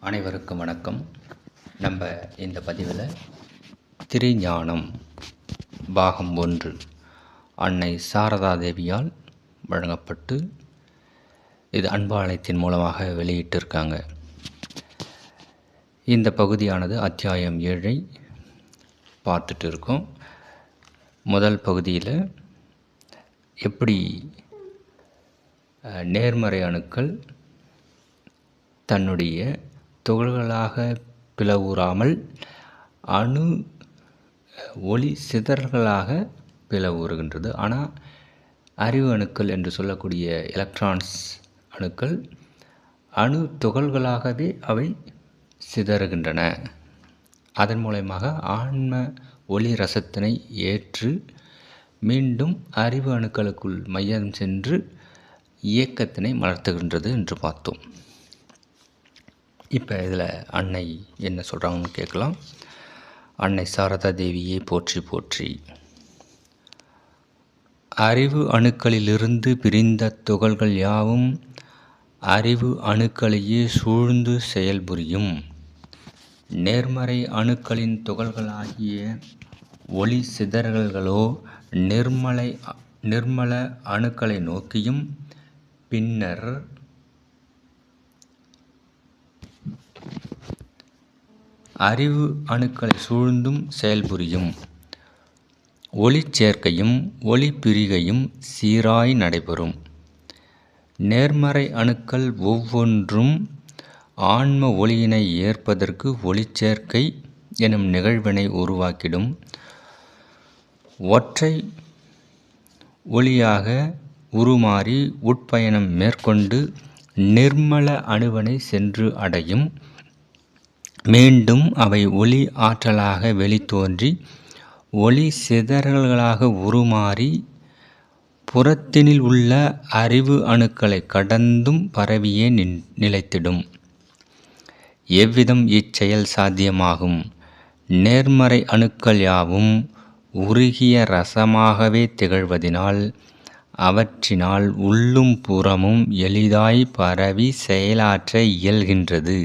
அனைவருக்கும் வணக்கம். நம்ம இந்த பதிவில் திருஞானம் பாகம் ஒன்று அன்னை சாரதா தேவியால் வழங்கப்பட்டு இது அன்பாலயத்தின் மூலமாக வெளியிட்டிருக்காங்க. இந்த பகுதியானது அத்தியாயம் ஏழை பார்த்துட்டு இருக்கோம். முதல் பகுதியில் எப்படி நேர்மறை அணுக்கள் தன்னுடைய துகள்களாக பிளவுறாமல் அணு ஒளி சிதறல்களாக பிளவுறுகின்றது. ஆனால் அறிவு அணுக்கள் என்று சொல்லக்கூடிய எலக்ட்ரான்ஸ் அணுக்கள் அணு துகள்களாகவே அவை சிதறுகின்றன. அதன் மூலயமாக ஆன்ம ஒளி ரசத்தினை ஏற்று மீண்டும் அறிவு அணுக்களுக்குள் மையம் சென்று இயக்கத்தினை மலர்த்துகின்றது என்று பார்த்தோம். இப்போ இதில் அன்னை என்ன சொல்கிறாங்கன்னு கேட்கலாம். அன்னை சாரதா தேவியே போற்றி போற்றி. அறிவு அணுக்களிலிருந்து பிரிந்த துகள்கள் யாவும் அறிவு அணுக்களையே சூழ்ந்து செயல்புரியும் நேர்மறை அணுக்களின் துகள்கள் ஆகிய ஒளி சிதறல்களோ நிர்மலை நிர்மல அணுக்களை நோக்கியும் பின்னர் அறிவு அணுக்களை சூழ்ந்தும் செயல்புரியும் ஒளிச்சேர்க்கையும் ஒளிப்பிரிகையும் சீராய் நடைபெறும். நேர்மறை அணுக்கள் ஒவ்வொன்றும் ஆன்ம ஒளியினை ஏற்பதற்கு ஒளிச்சேர்க்கை எனும் நிகழ்வினை உருவாக்கிடும். ஒற்றை ஒளியாக உருமாறி உட்பயணம் மேற்கொண்டு நிர்மல அணுவனை சென்று அடையும். மீண்டும் அவை ஒளி ஆற்றலாக வெளித்தோன்றி ஒளி சிதறல்களாக உருமாறி புறத்தினில் உள்ள அறிவு அணுக்களை கடந்தும் பரவியே நின் நிலைத்திடும். எவ்விதம் இச்செயல் சாத்தியமாகும்? நேர்மறை அணுக்கள் யாவும் உருகிய ரசமாகவே திகழ்வதினால் அவற்றினால் உள்ளும் புறமும் எளிதாய் பரவி செயலாற்ற இயல்கின்றது.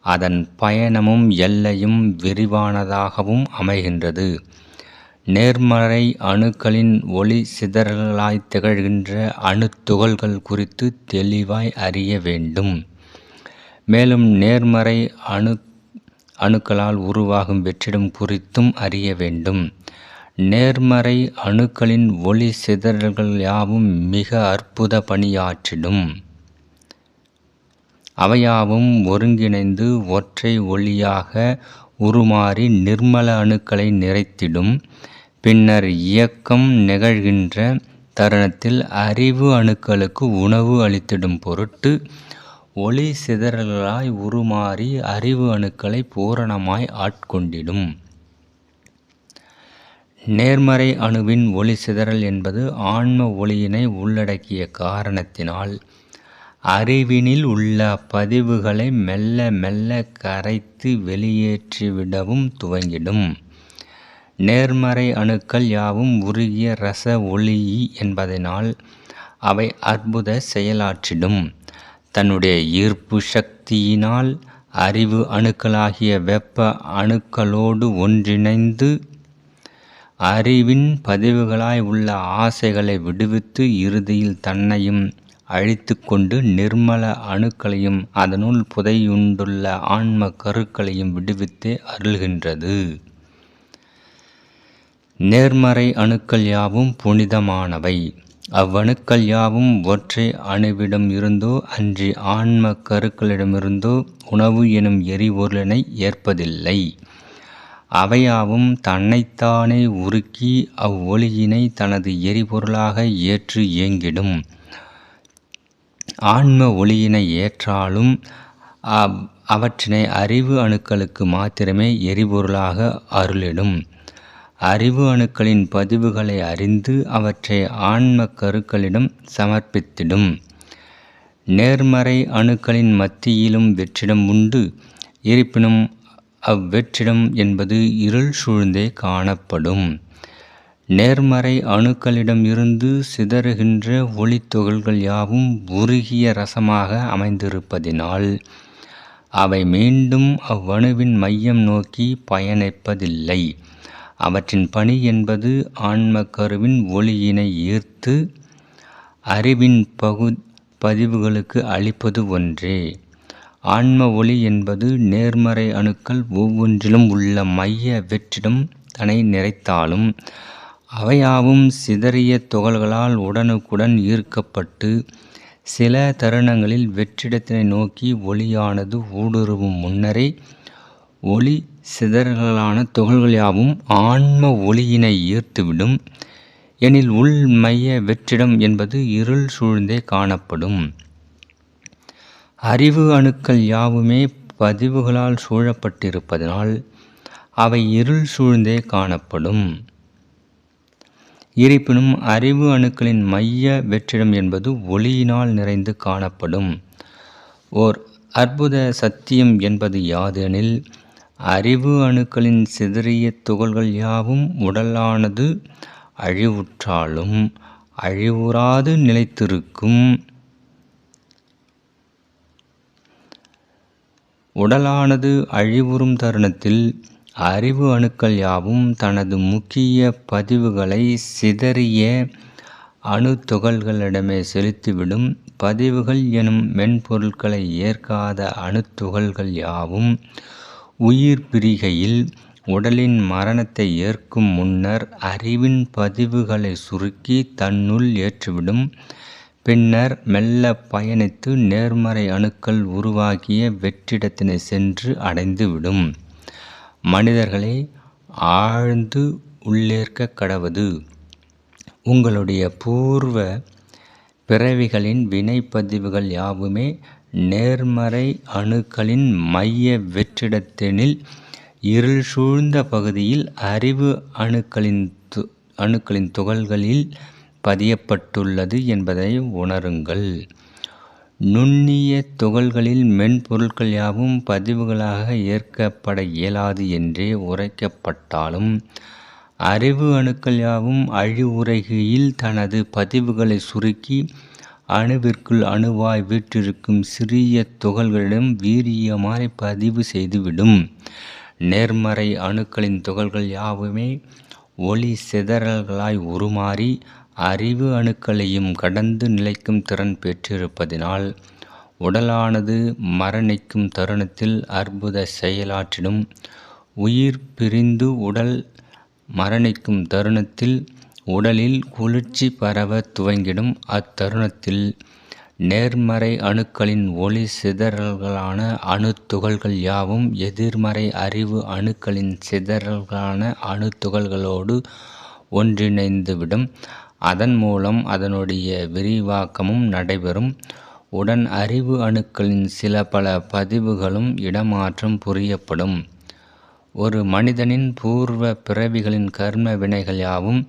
அதன் பயணமும் எல்லையும் விரிவானதாகவும் அமைகின்றது. நேர்மறை அணுக்களின் ஒளி சிதறல்களாய் திகழ்கின்ற அணுத்துகள்கள் குறித்து தெளிவாய் அறிய வேண்டும். மேலும் நேர்மறை அணு அணுக்களால் உருவாகும் வெற்றிடம் குறித்தும் அறிய வேண்டும். நேர்மறை அணுக்களின் ஒளி சிதறல்கள் யாவும் மிக அற்புத பணியாற்றிடும். அவையாவும் ஒருங்கிணைந்து ஒற்றை ஒளியாக உருமாறி நிர்மல அணுக்களை நிறைத்திடும். பின்னர் இயக்கம் நிகழ்கின்ற தருணத்தில் அறிவு அணுக்களுக்கு உணவு அளித்திடும் பொருட்டு ஒளி சிதறல்களாய் உருமாறி அறிவு அணுக்களை பூரணமாய் ஆட்கொண்டிடும். நேர்மறை அணுவின் ஒளி சிதறல் என்பது ஆன்ம ஒளியினை உள்ளடக்கிய காரணத்தினால் அறிவினில் உள்ள பதிவுகளை மெல்ல மெல்ல கரைத்து வெளியேற்றிவிடவும் துவங்கிடும். நேர்மறை அணுக்கள் யாவும் உருகிய ரச ஒளி என்பதனால் அவை அற்புத செயலாற்றிடும். தன்னுடைய ஈர்ப்பு சக்தியினால் அறிவு அணுக்களாகிய வெப்ப அணுக்களோடு ஒன்றிணைந்து அறிவின் பதிவுகளாய் உள்ள ஆசைகளை விடுவித்து இறுதியில் தன்னையும் அழித்து கொண்டு நிர்மல அணுக்களையும் அதனுள் புதையுண்டுள்ள ஆன்ம கருக்களையும் விடுவித்தே அருள்கின்றது. நேர்மறை அணுக்கள் யாவும் புனிதமானவை. அவ்வணுக்கள் யாவும் ஒற்றை அணுவிடம் இருந்தோ அன்றி ஆன்ம கருக்களிடமிருந்தோ உணவு எனும் எரிபொருளினை ஏற்பதில்லை. அவையாவும் தன்னைத்தானே உருக்கி அவ்வொளியினை தனது எரிபொருளாக ஏற்று இயங்கிடும். ஆன்ம ஒளியினை ஏற்றாலும் அவ்- அவற்றினை அறிவு அணுக்களுக்கு மாத்திரமே எரிபொருளாக அருளிடும். அறிவு அணுக்களின் பதிவுகளை அறிந்து அவற்றை ஆன்ம கருக்களிடம் சமர்ப்பித்திடும். நேர்மறை அணுக்களின் மத்தியிலும் வெற்றிடம் உண்டு. இருப்பினும் அவ்வெற்றிடம் என்பது இருள் சூழ்ந்தே காணப்படும். நேர்மறை அணுக்களிடம் இருந்து சிதறுகின்ற ஒளித்துகள்கள் யாவும் உருகிய ரசமாக அமைந்திருப்பதினால் அவை மீண்டும் அவ்வணுவின் மையம் நோக்கி பயணிப்பதில்லை. அவற்றின் பணி என்பது ஆன்ம கருவின் ஒளியினை ஈர்த்து அறிவின் பகு பதிவுகளுக்கு அளிப்பது ஒன்றே. ஆன்ம ஒளி என்பது நேர்மறை அணுக்கள் ஒவ்வொன்றிலும் உள்ள மைய வெற்றிடம் தன்னை நிறைத்தாலும் அவையாவும் சிதறிய துகள்களால் உடனுக்குடன் ஈர்க்கப்பட்டு சில தருணங்களில் வெற்றிடத்தினை நோக்கி ஒளியானது ஊடுருவும் முன்னரே ஒளி சிதறல்களான துகள்கள் யாவும் ஆன்ம ஒளியினை ஈர்த்துவிடும். எனில் உள் மைய வெற்றிடம் என்பது இருள் சூழ்ந்தே காணப்படும். அறிவு அணுக்கள் யாவுமே பதிவுகளால் சூழப்பட்டிருப்பதனால் அவை இருள் சூழ்ந்தே காணப்படும். இருப்பினும் அறிவு அணுக்களின் மைய வெற்றிடம் என்பது ஒளியினால் நிறைந்து காணப்படும். ஓர் அற்புத சத்தியம் என்பது யாதெனில் அறிவு அணுக்களின் சிதறிய துகள்கள் யாவும் உடலானது அழிவுற்றாலும் அழிவுறாது நிலைத்திருக்கும். உடலானது அழிவுறும் தருணத்தில் அறிவு அணுக்கள் யாவும் தனது முக்கிய பதிவுகளை சிதறிய அணு துகள்களிடமே செலுத்திவிடும். பதிவுகள் எனும் மென்பொருட்களை ஏற்காத அணுத்துகள்கள் யாவும் உயிர் பிரிகையில் உடலின் மரணத்தை ஏற்கும் முன்னர் அறிவின் பதிவுகளை சுருக்கி தன்னுள் ஏற்றுவிடும். பின்னர் மெல்ல பயணித்து நேர்மறை அணுக்கள் உருவாகிய வெற்றிடத்தினை சென்று அடைந்துவிடும். மனிதர்களை ஆழ்ந்து உள்ளேற்க கடவது. உங்களுடைய பூர்வ பிறவிகளின் வினைப்பதிவுகள் யாவுமே நேர்மறை அணுக்களின் மைய வெற்றிடத்தெனில் இருள் சூழ்ந்த பகுதியில் அறிவு அணுக்களின் து அணுக்களின் துகள்களில் பதியப்பட்டுள்ளது என்பதை உணருங்கள். நுண்ணிய துகள்களில் மென்பொருட்கள் யாவும் பதிவுகளாக ஏற்கப்பட இயலாது என்றே உரைக்கப்பட்டாலும் அறிவு அணுக்கள் யாவும் அழிவுரைகையில் தனது பதிவுகளை சுருக்கி அணுவிற்குள் அணுவாய் வீற்றிருக்கும் சிறிய துகள்களிடம் வீரியமாய் பதிவு செய்துவிடும். நேர்மறை அணுக்களின் துகள்கள் யாவுமே ஒளி சிதறல்களாய் உருமாறி அறிவு அணுக்களையும் கடந்து நிலைக்கும் திறன் பெற்றிருப்பதினால் உடலானது மரணிக்கும் தருணத்தில் அற்புத செயலாற்றிடும். உயிர் பிரிந்து உடல் மரணிக்கும் தருணத்தில் உடலில் குளிர்ச்சி பரவ துவங்கிடும். அத்தருணத்தில் நேர்மறை அணுக்களின் ஒளி சிதறல்களான அணுத்துகள்கள் யாவும் எதிர்மறை அறிவு அணுக்களின் சிதறல்களான அணுத்துகள்களோடு ஒன்றிணைந்துவிடும். அதன் மூலம் அதனுடைய விரிவாக்கமும் நடைபெறும். உடன் அறிவு அணுக்களின் சில பல பதிவுகளும் இடமாற்றம் புரியப்படும். ஒரு மனிதனின் பூர்வ பிறவிகளின் கர்ம வினைகள் யாவும்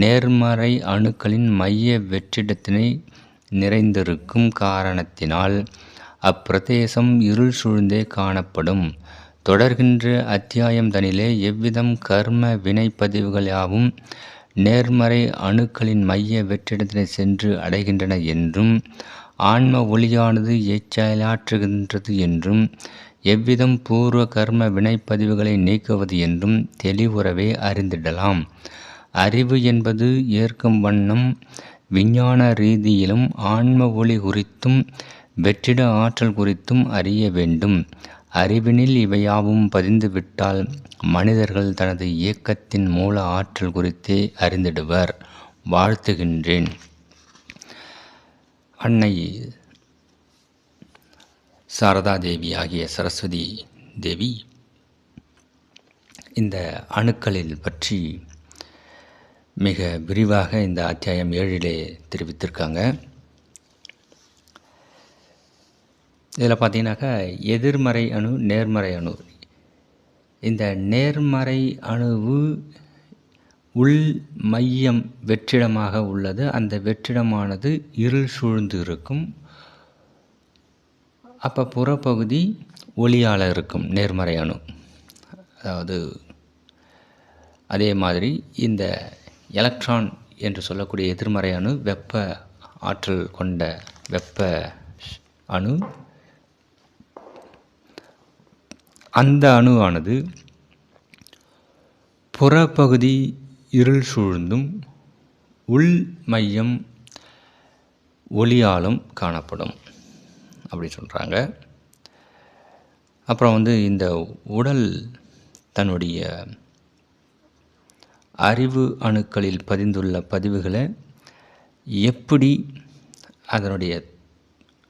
நேர்மறை அணுக்களின் மைய வெற்றிடத்தினை நிறைந்திருக்கும் காரணத்தினால் அப்பிரதேசம் இருள் சூழ்ந்தே காணப்படும். தொடர்கின்ற அத்தியாயம் தனிலே எவ்விதம் கர்ம வினைப்பதிவுகள் யாவும் நேர்மறை அணுக்களின் மைய வெற்றிடத்தினை சென்று அடைகின்றன என்றும் ஆன்ம ஒளியானது எச்செயலாற்றுகின்றது என்றும் எவ்விதம் பூர்வ கர்ம வினைப்பதிவுகளை நீக்குவது என்றும் தெளிவுறவே அறிந்திடலாம். அறிவு என்பது ஏற்கும் வண்ணம் விஞ்ஞான ரீதியிலும் ஆன்ம ஒளி குறித்தும் வெற்றிட ஆற்றல் குறித்தும் அறிய வேண்டும். அறிவினில் இவையாவும் பதிந்துவிட்டால் மனிதர்கள் தனது இயக்கத்தின் மூல ஆற்றல் குறித்தே அறிந்திடுவர். வாழ்த்துகின்றேன். அன்னை சாரதா தேவி ஆகிய சரஸ்வதி தேவி இந்த அணுக்களில் பற்றி மிக விரிவாக இந்த அத்தியாயம் ஏழிலே தெரிவித்திருக்காங்க. இதில் பார்த்தீங்கன்னாக்கா எதிர்மறை அணு நேர்மறை அணு. இந்த நேர்மறை அணுவு உள் மையம் வெற்றிடமாக உள்ளது. அந்த வெற்றிடமானது இருள் சூழ்ந்து இருக்கும். அப்போ புறப்பகுதி ஒளியால் இருக்கும் நேர்மறை அணு. அதாவது அதே மாதிரி இந்த எலக்ட்ரான் என்று சொல்லக்கூடிய எதிர்மறை அணு வெப்ப ஆற்றல் கொண்ட வெப்ப அணு அந்த அணுவானது புறப்பகுதி இருள் சூழ்ந்தும் உள் மையம் ஒளியாலும் காணப்படும். அப்படி சொல்கிறாங்க அப்புறம் வந்து இந்த உடல் தன்னுடைய அறிவு அணுக்களில் பதிந்துள்ள பதிவுகளை எப்படி அதனுடைய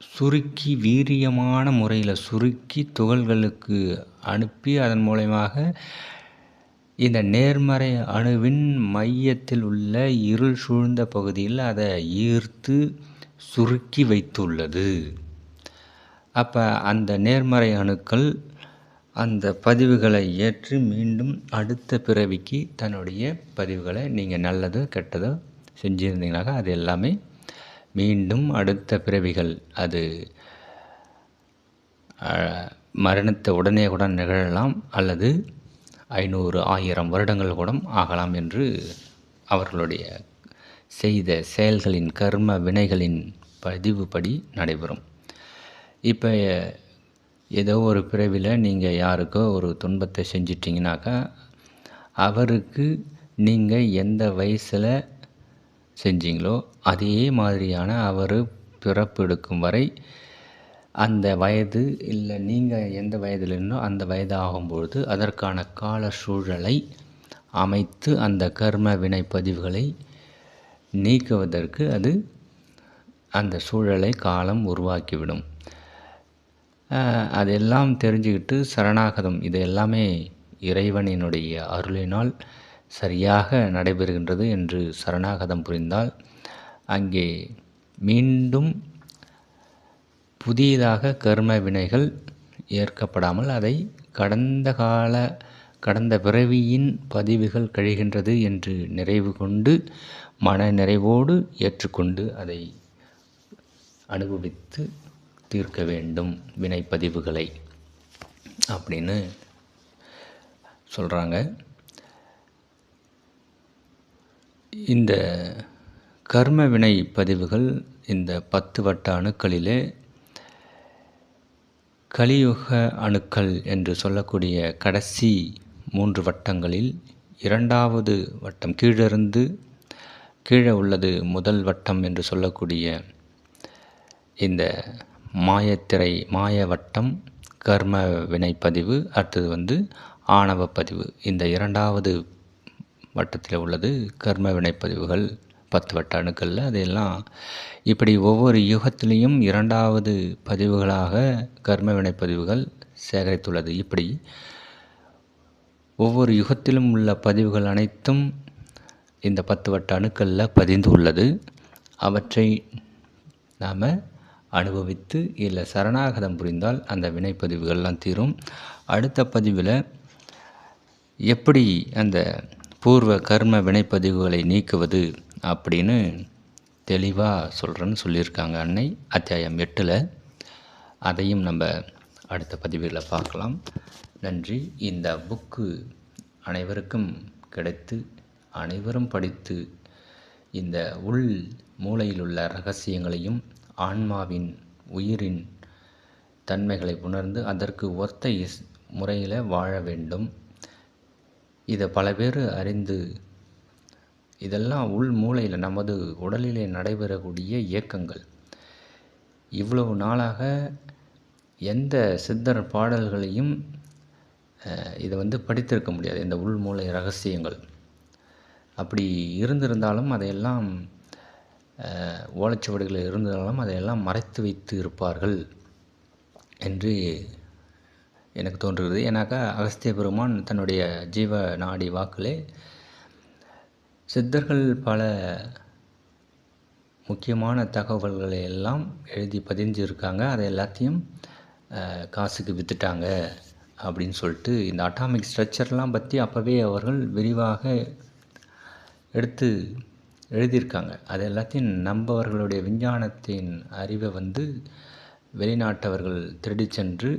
சுருக்கி வீரியமான முறையில் சுருக்கி துகள்களுக்கு அனுப்பி அதன் மூலயமாக இந்த நேர்மறை அணுவின் மையத்தில் உள்ள இருள் சூழ்ந்த பகுதியில் அதை ஈர்த்து சுருக்கி வைத்துள்ளது. அப்போ அந்த நேர்மறை அணுக்கள் அந்த பதிவுகளை ஏற்று மீண்டும் அடுத்த பிறவிக்கு தன்னுடைய பதிவுகளை நீங்கள் நல்லதோ கெட்டதோ செஞ்சுருந்தீங்கனாக்கா அது எல்லாமே மீண்டும் அடுத்த பிறவிகள். அது மரணத்தை உடனே கூட நிகழலாம் அல்லது ஐநூறு ஆயிரம் வருடங்கள் கூட ஆகலாம் என்று அவர்களுடைய செய்த செயல்களின் கர்ம வினைகளின் பதிவுப்படி நடைபெறும். இப்போ ஏதோ ஒரு பிறவியில் நீங்கள் யாருக்கோ ஒரு துன்பத்தை செஞ்சிட்டிங்கனாக்கா அவருக்கு நீங்கள் எந்த வயசில் செஞ்சீங்களோ அதே மாதிரியான அவர் பிறப்பு எடுக்கும் வரை அந்த வயது இல்லை நீங்கள் எந்த வயதில் இருந்தோ அந்த வயது ஆகும்பொழுது அதற்கான கால சூழலை அமைத்து அந்த கர்ம வினை பதிவுகளை நீக்குவதற்கு அது அந்த சூழலை காலம் உருவாக்கிவிடும். அதெல்லாம் தெரிஞ்சுக்கிட்டு சரணாகதம் இது எல்லாமே இறைவனினுடைய அருளினால் சரியாக நடைபெறுகின்றது என்று சரணாகதம் புரிந்தால் அங்கே மீண்டும் புதியதாக கர்ம வினைகள் ஏற்கப்படாமல் அதை கடந்த கால கடந்த பிறவியின் பதிவுகள் கழிகின்றது என்று நிறைவு கொண்டு மன நிறைவோடு ஏற்றுக்கொண்டு அதை அனுபவித்து தீர்க்க வேண்டும் வினைப்பதிவுகளை அப்படின்னு சொல்கிறாங்க இந்த கர்ம வினை பதிவுகள் இந்த பத்து வட்ட அணுக்களிலே கலியுக அணுக்கள் என்று சொல்லக்கூடிய கடைசி மூன்று வட்டங்களில் இரண்டாவது வட்டம் கீழிருந்து கீழே உள்ளது முதல் வட்டம் என்று சொல்லக்கூடிய இந்த மாயத்திரை மாய வட்டம் கர்ம வினைப்பதிவு அடுத்தது வந்து ஆணவ பதிவு. இந்த இரண்டாவது வட்டத்தில் உள்ளது. கர்ம வினைப்பதிவுகள் பத்து வட்ட அணுக்களில் அதையெல்லாம் இப்படி ஒவ்வொரு யுகத்திலையும் இரண்டாவது பதிவுகளாக கர்ம வினைப்பதிவுகள் சேகரித்துள்ளது. இப்படி ஒவ்வொரு யுகத்திலும் உள்ள பதிவுகள் அனைத்தும் இந்த பத்து வட்ட அணுக்களில் பதிந்து உள்ளது அவற்றை நாம் அனுபவித்து இல்லை சரணாகதம் புரிந்தால் அந்த வினைப்பதிவுகள்லாம் தீரும். அடுத்த பதிவில் எப்படி அந்த பூர்வ கர்ம வினைப்பதிவுகளை நீக்குவது அப்படின்னு தெளிவாக சொல்கிறேன்னு சொல்லியிருக்காங்க அன்னை. அத்தியாயம் எட்டில். அதையும் நம்ம அடுத்த பதிவுகளில் பார்க்கலாம். நன்றி. இந்த புக்கு அனைவருக்கும் கிடைத்து அனைவரும் படித்து இந்த உள் மூளையில் உள்ள ரகசியங்களையும் ஆன்மாவின் உயிரின் தன்மைகளை உணர்ந்து அதற்கு ஒத்த இஸ் முறையில் வாழ வேண்டும். இதை பல பேர் அறிந்து இதெல்லாம் உள் மூளையில் நமது உடலிலே நடைபெறக்கூடிய இயக்கங்கள். இவ்வளவு நாளாக எந்த சித்தர் பாடல்களையும் இதை வந்து படித்திருக்க முடியாது இந்த உள் மூளை ரகசியங்கள். அப்படி இருந்திருந்தாலும் அதையெல்லாம் ஓலைச்சுவடிகளில் இருந்தாலும் அதையெல்லாம் மறைத்து வைத்து இருப்பார்கள் என்று எனக்கு தோன்றுகிறது. ஏன்னாக்கா அகஸ்திய பெருமான் தன்னுடைய ஜீவ நாடி வாக்கிலே சித்தர்கள் பல முக்கியமான தகவல்களை எல்லாம் எழுதி பதிஞ்சிருக்காங்க. அதை எல்லாத்தையும் காசுக்கு விற்றுட்டாங்க அப்படின்னு சொல்லிட்டு இந்த அட்டாமிக் ஸ்ட்ரக்சர்லாம் பற்றி அப்போவே அவர்கள் விரிவாக எடுத்து எழுதியிருக்காங்க. அது எல்லாத்தையும் நம்பவர்களுடைய விஞ்ஞானத்தின் அறிவை வந்து வெளிநாட்டவர்கள் திருடி சென்று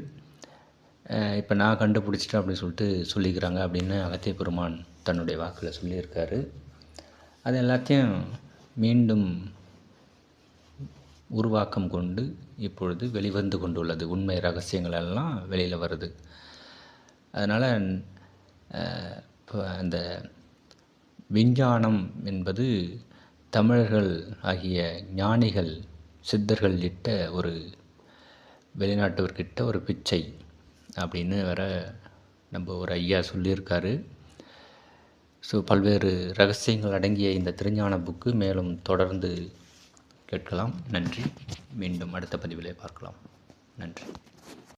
இப்போ நான் கண்டுபிடிச்சிட்டேன் அப்படின்னு சொல்லிட்டு சொல்லிக்கிறாங்க அப்படின்னு அகத்திய பெருமான் தன்னுடைய வாக்கில் சொல்லியிருக்காரு. அது எல்லாத்தையும் மீண்டும் உருவாக்கம் கொண்டு இப்பொழுது வெளிவந்து கொண்டுள்ளது. உண்மை ரகசியங்கள் எல்லாம் வெளியில் வருது. அதனால் இப்போ அந்த விஞ்ஞானம் என்பது தமிழர்கள் ஆகிய ஞானிகள் சித்தர்கள் இட்ட ஒரு வெளிநாட்டவர்கிட்ட ஒரு பிச்சை. அப்படின்னு வர நம்ம ஒரு ஐயா சொல்லியிருக்காரு. ஸோ பல்வேறு ரகசியங்கள் அடங்கிய இந்த திருஞான புக்கு மேலும் தொடர்ந்து கேட்கலாம். நன்றி. மீண்டும் அடுத்த பதிவிலே பார்க்கலாம். நன்றி.